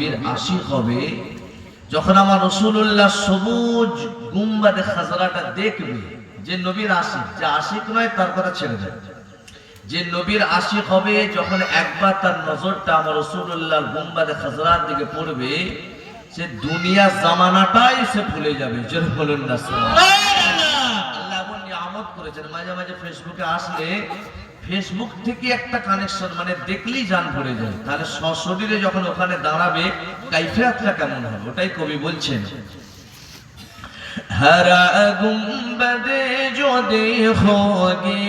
নবীর আশিক হবে। যখন আমার রসুল্লাহ সবুজ গুম্বাদে খাজরাটা দেখবে, যে নবীর আশিক, যে আশিক নয়, তার কথা ছেড়ে দেয় যে নবীর আশিক হবে, যখন একবার তার নজরটা আমার রসুল্লাহর গুম্বাদে খাজরার দিকে পড়বে, সে দুনিয়া জামানাটাই সে ভুলে যাবে। বলুন আল্লাহ নিয়ামত করেছেন। মাঝে মাঝে ফেসবুকে আসলে ফেসবুক থেকে একটা কানেকশন মানে দেখলেই যান পড়ে যায়। তাহলে সশরীরে যখন ওখানে দাঁড়াবে কাইফিয়াতটা কেমন হবে? ওটাই কবি বলছেন। হারা গুম্বদে যদি হোগে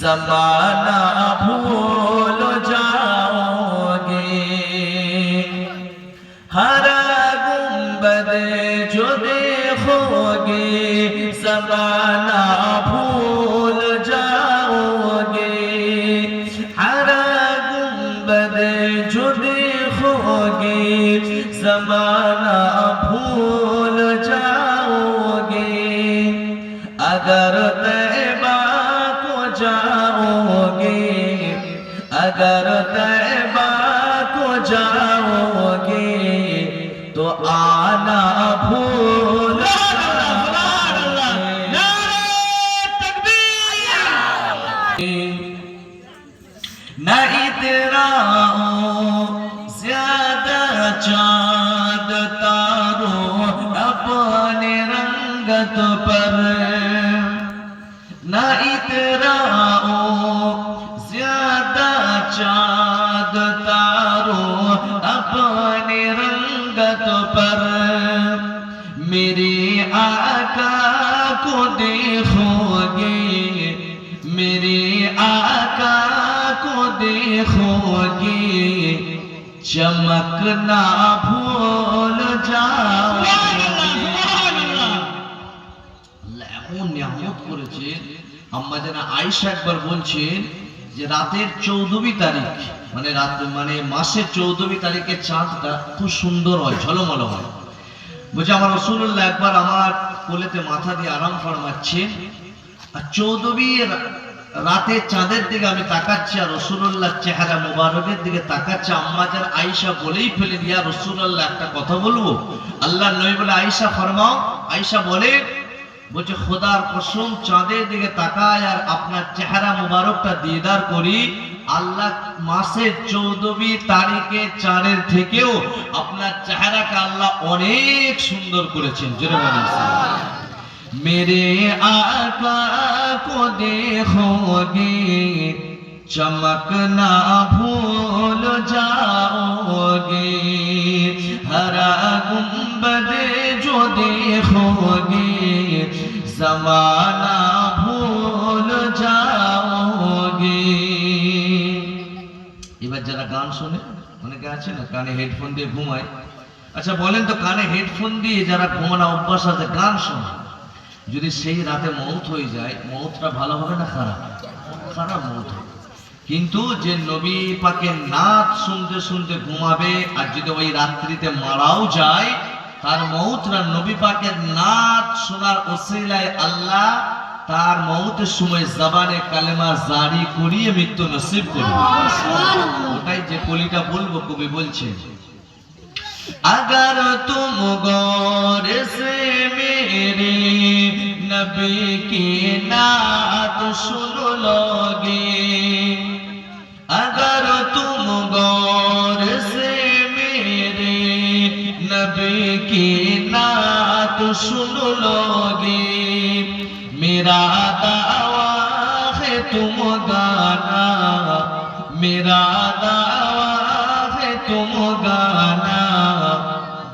সমানা ভুল যাওগে। হারা গুম্বদে যদি হোগে সমানা بھول جاؤ گے اگر تیبہ کو جاؤ گے اگر تیبہ کو جاؤ گے تو آنا بھول نہ اتنا मेरे आका को देखोगे चमकना भूल जाओ এমন নিয়ামত করেছে আম্মা যেন আয়েশা একবার বলছেন যে রাতের চৌদ্দবী তারিখ মানে রাত মানে মাসের চৌদ্দবী তারিখের চাঁদটা খুব সুন্দর হয় ঝলমল হয় বলছে আমার রসুল্লাহ একবার আমার কোলেতে মাথা দিয়ে আরাম ফরমাচ্ছেন আর চৌদ্দবীর রাতে চাঁদের দিকে আমি তাকাচ্ছি আর রসুল্লাহ চেহারা মুবারকের দিকে তাকাচ্ছে। আম্মাজান আয়েশা বলেই ফেলে দিয়া, রসুল্লাহ, একটা কথা বলব? আল্লাহ নবী বলে, আয়েশা ফরমাও, আয়েশা বলে, বলছে, খোদার কসম, চাঁদের দিকে তাকায় আর আপনার চেহারা মুবারকটা দিদার করি। আল্লাহ মাসের চৌদবি তারিখে চাঁদের থেকেও আপনার চেহারাকে আল্লাহ অনেক সুন্দর করেছেন। জোরে বলেন मेरे आका को देखोगे चमकना भूल जाओगे हरा गुम्बद जो देखोगे जमाना भूल जाओगे এবার যারা গান শোনে অনেকে আছে না কানে হেডফোন দিয়ে ঘুমায় আচ্ছা বলেন তো কানে হেডফোন দিয়ে যারা ঘুমানো অভ্যাস আছে গান শোনে যদি সেই রাতে মৌত হয়ে যায় মৌতটা ভালো হবে না খারাপ খারাপ মৌত হবে। কিন্তু যে নবী পাকের নাচ শুনতে শুনতে ঘুমাবে আর যদি ওই রাত্রিতে মারাও যায় তার মৌতরা নবী পাকের নাচ শোনার ওসিলায় আল্লাহ তার মৌতের সময় জাবানে কালেমা জারি করিয়ে মৃত্যু নসিব করবে ওটাই যে কলিটা বলবো কবি বলছে अगर तुम गौर से मेरे नबी की नात सुन लोगे अगर तुम गौर से मेरे नबी की नात सुन लोगे मेरा दावा है तुम गाना मेरा दावा है तुम गाना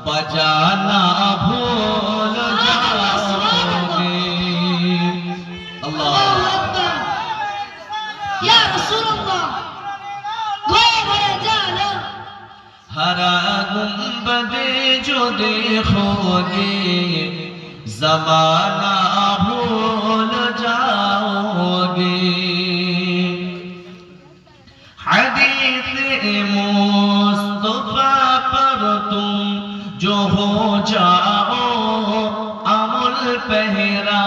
बजाना আল্লাহ। ইয়া রাসূলুল্লাহ। ঘরে ঘরে জানো হারা গুম্বদে জো দেখোগে জমানা ভুল যাওগে হাদিস মুস্তফা পর তুম জো হো যাও, আমল পহরা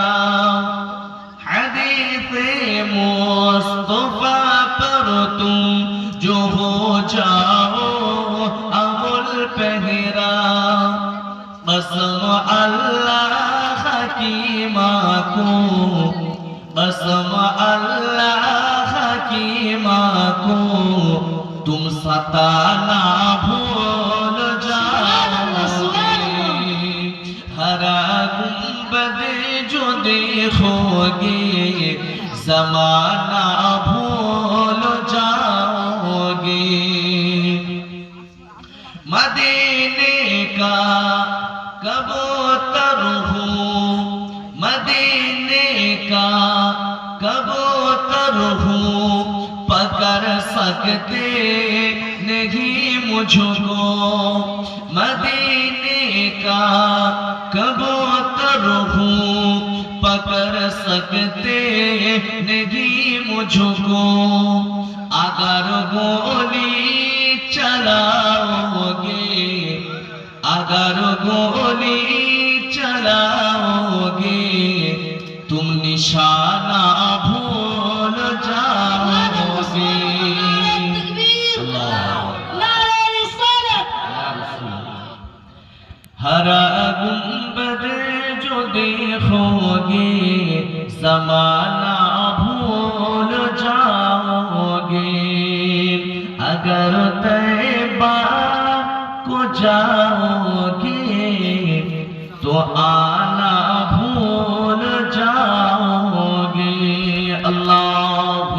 مصطفیٰ پر تم جو ہو جاؤ امل پہرا۔ قسم اللہ کی کو قسم اللہ کی کو تم ستانا بھول جاؤ ہرا گنبد جو دیکھو گے۔ زمانہ بھول جاؤ گے مدینے کا کبوتر ہوں مدینے کا کبوتر ہوں پکڑ سکتے نہیں مجھ کو۔ مدینے کا کبوتر पकड़ सकते नहीं मुझको अगर गोली चलाओगे अगर गोली चलाओगे तुम निशाना भूल जाओगे तकबीर अल्लाह नारे रिसालत हरा गुंबद जो देखोगे समाना भूल जाओगे अगर तैबा को जाओ